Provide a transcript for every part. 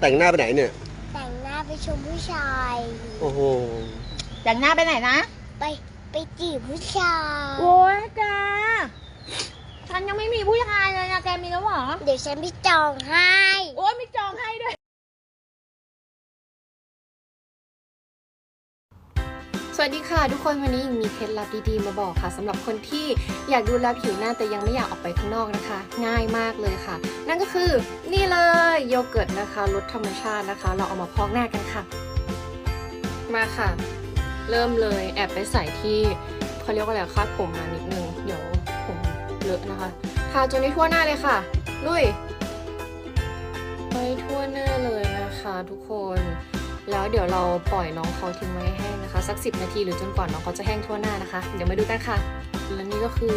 แต่งหน้าไปไหนเนี่ย แต่งหน้าไปชมผู้ชาย โอ้โห แต่งหน้าไปไหนนะไปไปจีบผู้ชาย โอ้ยแกฉันยังไม่มีผู้ชายเลยนะแกมีแล้วเหรอ เดี๋ยวฉันไปจองให้ สวัสดีค่ะ ทุกคนวันนี้ยังมีเคล็ดลับดีๆมาบอกค่ะสำหรับคนที่อยากดูแลผิวหน้าแต่ยังไม่อยากออกไปข้างนอกนะคะ ง่ายมากเลยค่ะ นั่นก็คือนี่เลยโยเกิร์ตนะคะรสธรรมชาตินะคะ เราเอามาพอกหน้ากันค่ะ มาค่ะ เริ่มเลยแอบไปใส่ที่เขาเรียกว่าอะไรคาดผมมานิดนึงเดี๋ยวผมเลอะนะคะทาจนได้ทั่วหน้าเลยค่ะลุยไปทั่วหน้าเลยนะคะ ทุกคน แล้วเดี๋ยวเราปล่อยน้องเขาทิ้งไว้ให้แห้งนะคะ สัก 10 นาทีหรือจนกว่าน้องเขาจะแห้งทั่วหน้านะคะ เดี๋ยวมาดูกันค่ะและนี่ก็คือ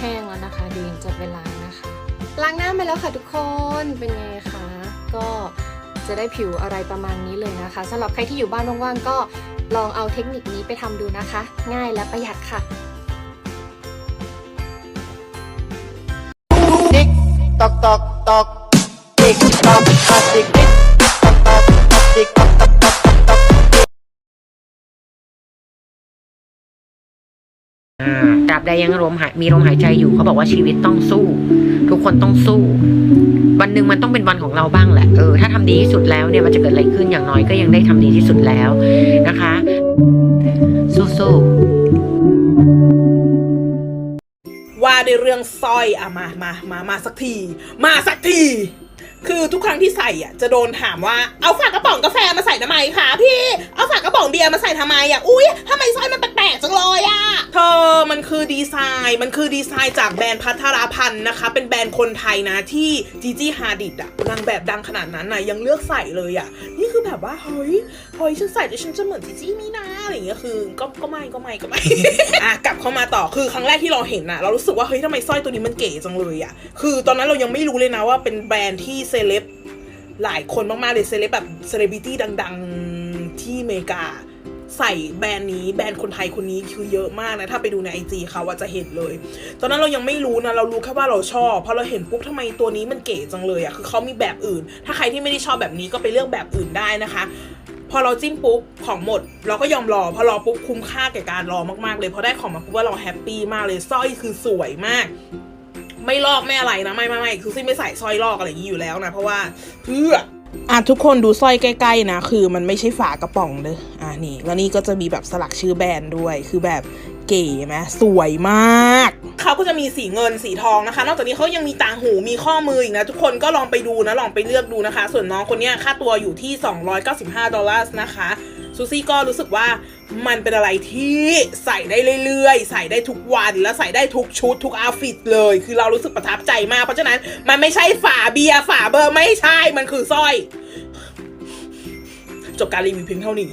แห้งแล้วนะคะดีจะไปล้างนะคะ ล้างหน้ามาแล้วค่ะทุกคนเป็นไงคะก็จะได้ผิวอะไรประมาณนี้เลยนะคะสำหรับใครที่อยู่บ้านว่างๆก็ลองเอาเทคนิคนี้ไปทำดูนะคะ ง่ายและประหยัดค่ะติ๊กตอกตอกตอกติ๊กตอกตอก ตราบใดยังลมหายมีลมหายใจอยู่เขาบอกว่าชีวิตต้องสู้ ทุกคนต้องสู้ วันหนึ่งมันต้องเป็นวันของเราบ้างแหละเออถ้าทำดีที่สุดแล้วเนี่ยมันจะเกิดอะไรขึ้นอย่างน้อยก็ยังได้ทำดีที่สุดแล้วนะคะ สู้ๆว่าในเรื่องสร้อยอะมามามามาสักที มาสักทีคือทุกครั้งที่ใส่อะจะโดนถามว่าเอาฝากกระป๋องกาแฟมาใส่ทำไมคะพี่เอาฝากระป๋องเบียร์มาใส่ทำไมอะอุ้ยทำไมสร้อยมันแธอมันคือดีไซน์ มันคือดีไซน์จากแบรนด์พัทราพันธ์นะคะ เป็นแบรนด์คนไทยนะที่จีจี้ฮาดิดอะนางแบบดังขนาดนั้นนะยังเลือกใส่เลยอะนี่คือแบบว่าเฮ้ยเฮ้ยฉันใส่แล้วฉันจะเหมือนจีจี้นี่นะอะไรอย่างเงี้ยคือก็ก็ไม่ก็ไม่ก็ไม่อะกลับเข้ามาต่อคือครั้งแรกที่เราเห็นอะเรารู้สึกว่าเฮ้ยทำไมสร้อยตัวนี้มันเก๋จังเลยอะคือตอนนั้นเรายังไม่รู้เลยนะว่าเป็นแบรนด์ที่เซเลบหลายคนมากๆเลยเซเลบแบบเซเลบริตี้ดัง ๆที่อเมริกา ใส่แบรนด์นี้แบรนด์คนไทยคนนี้คือเยอะมากนะ ถ้าไปดูในไอจีเขาว่าจะเห็นเลย ตอนนั้นเรายังไม่รู้นะ เรารู้แค่ว่าเราชอบพอเราเห็นปุ๊บทำไมตัวนี้มันเก๋จังเลยอะคือเขามีแบบอื่น ถ้าใครที่ไม่ได้ชอบแบบนี้ก็ไปเลือกแบบอื่นได้นะคะพอเราจิ้มปุ๊บของหมด เราก็ยอมรอ พอรอปุ๊บคุ้มค่าแก่การรอมากๆเลยพอได้ของมาปุ๊บว่าเราแฮปปี้มากเลยสร้อยคือสวยมาก ไม่ลอกไม่อะไรนะไม่ไม่ไม่คือซิไม่ใส่สร้อยลอกอะไรอย่างนี้อยู่แล้วนะเพราะว่าเพื่อ อะทุกคนดูสร้อยใกล้ๆนะ คือมันไม่ใช่ฝากระป๋องเด้ออะนี่แล้วนี่ก็จะมีแบบสลักชื่อแบรนด์ด้วยคือแบบเก๋ไหมสวยมาก เขาก็จะมีสีเงินสีทองนะคะ นอกจากนี้เขายังมีต่างหูมีข้อมืออีกนะ ทุกคนก็ลองไปดูนะ ลองไปเลือกดูนะคะ ส่วนน้องคนนี้ค่าตัวอยู่ที่ 295 ดอลลาร์นะคะ ซูซี่ก็รู้สึกว่ามันเป็นอะไรที่ใส่ได้เรื่อยๆ ใส่ได้ทุกวันแล้วใส่ได้ทุกชุดทุกอาฟิตเลย คือเรารู้สึกประทับใจมาก เพราะฉะนั้นมันไม่ใช่ฝาเบียร์ฝาเบอร์ไม่ใช่มันคือสร้อย จบการรีวิวเพียงเท่านี้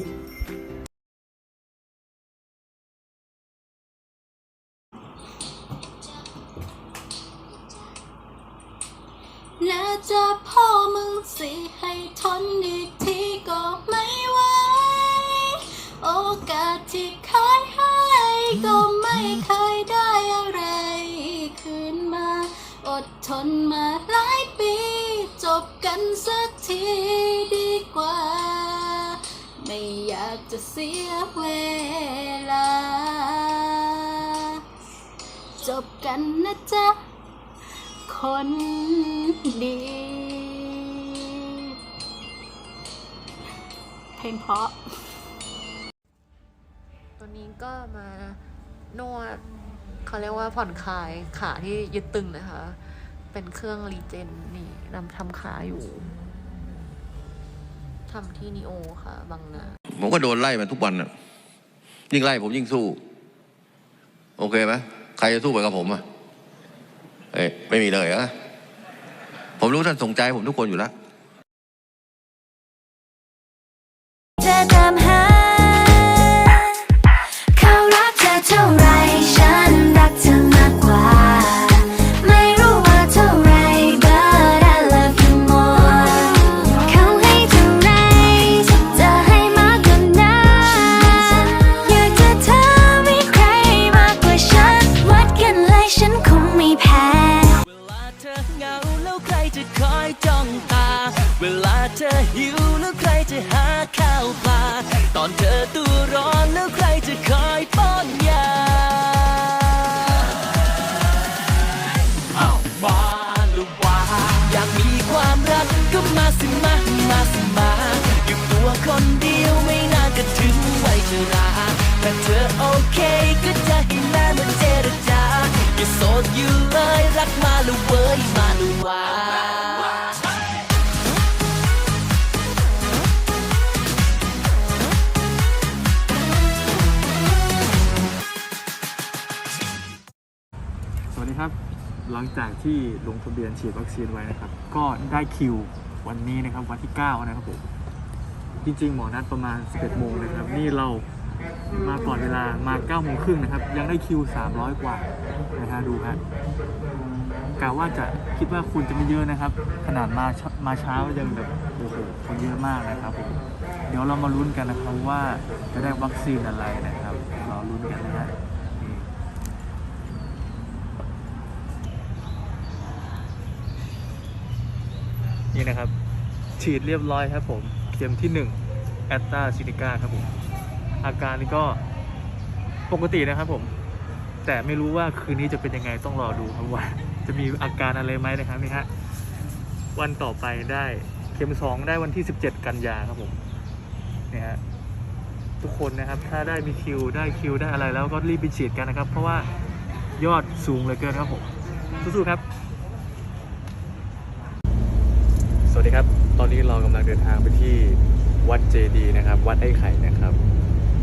และจะพ่อมึงสิให้ทนอีกทีก็ไม่ จะเสียเวลา จบกันนะจ๊ะ คนดี เพลงเพราะตอนนี้ก็มานวดเขาเรียกว่าผ่อนคลายขาที่ยึดตึงนะคะ เป็นเครื่องรีเจนนี่นำทำขาอยู่ ทำที่นิโอค่ะบางนา ผมก็โดนไล่มาทุกวันอะยิ่งไล่ผมยิ่งสู้ โอเคไหมใครจะสู้ไปกับผมอะเอ้ยไม่มีเลยเหรอะผมรู้ท่านสนใจผมทุกคนอยู่แล้ว วลาเธอหิวแล้วใครจะหาข้าวปลา ตอนเธอตัวร้อนแล้วใครจะคอยป้อนยาเอามาหรือว่าอยากมีความรักก็มาสิมา มาสิมาอยู่ตัวคนเดียวไม่นานก็ถึงวัยชราถ้าเธอโอเคก็จะให้แม่มาเจรจาอย่าโสดอยู่เลยรักมาหรือเว้ยมาหรือ ครับ หลังจากที่ลงทะเบียนฉีดวัคซีนไว้นะครับ ก็ได้คิววันนี้นะครับวันที่ 9 นะครับผมจริงๆหมอนัดประมาณ 11โมงเลยครับ นี่เรามาก่อนเวลามา9โมงครึ่งนะครับ ยังได้คิว 300 กว่านะฮะดูฮะกะว่าจะคิดว่าคุณจะไม่เยอะนะครับ ขนาดมามาเช้ายังแบบโอ้โหคนเยอะมากนะครับผมเดี๋ยวเรามาลุ้นกันนะครับว่าจะได้วัคซีนอะไรนะครับ เราลุ้นกัน นี่นะครับ ฉีดเรียบร้อยครับผมเข็มที่1แอตตาซินิก้าครับผม อาการนี่ก็ปกตินะครับผม แต่ไม่รู้ว่าคืนนี้จะเป็นยังไงต้องรอดูครับว่า จะมีอาการอะไรไหมนะครับนี่ฮะวันต่อไปได้เข็ม 2 ได้วันที่ 17 กันยาครับผมนี่ฮะทุกคนนะครับถ้าได้มีคิวได้คิวได้อะไรแล้วก็รีบไปฉีดกันนะครับ เพราะว่ายอดสูงเหลือเกินครับผมสู้ๆครับ สวัส ดีครับ ตอนนี้เรากำลังเดินทางไปที่วัดเจดีนะครับ วัดไอ้ไข่นะครับ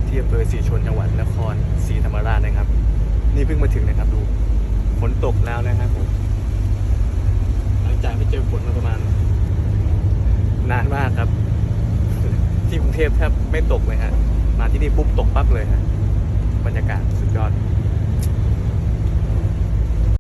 ที่อำเภอศรีชนจังหวัดนครศรีธรรมราชนะครับ นี่เพิ่งมาถึงนะครับดู ฝนตกแล้วนะครับผม หลังจากไม่เจอฝนมาประมาณ นานมากครับ ที่กรุงเทพแทบไม่ตกเลยฮะ มาที่นี่ปุ๊บตกปั๊บเลยฮะ บรรยากาศสุดยอด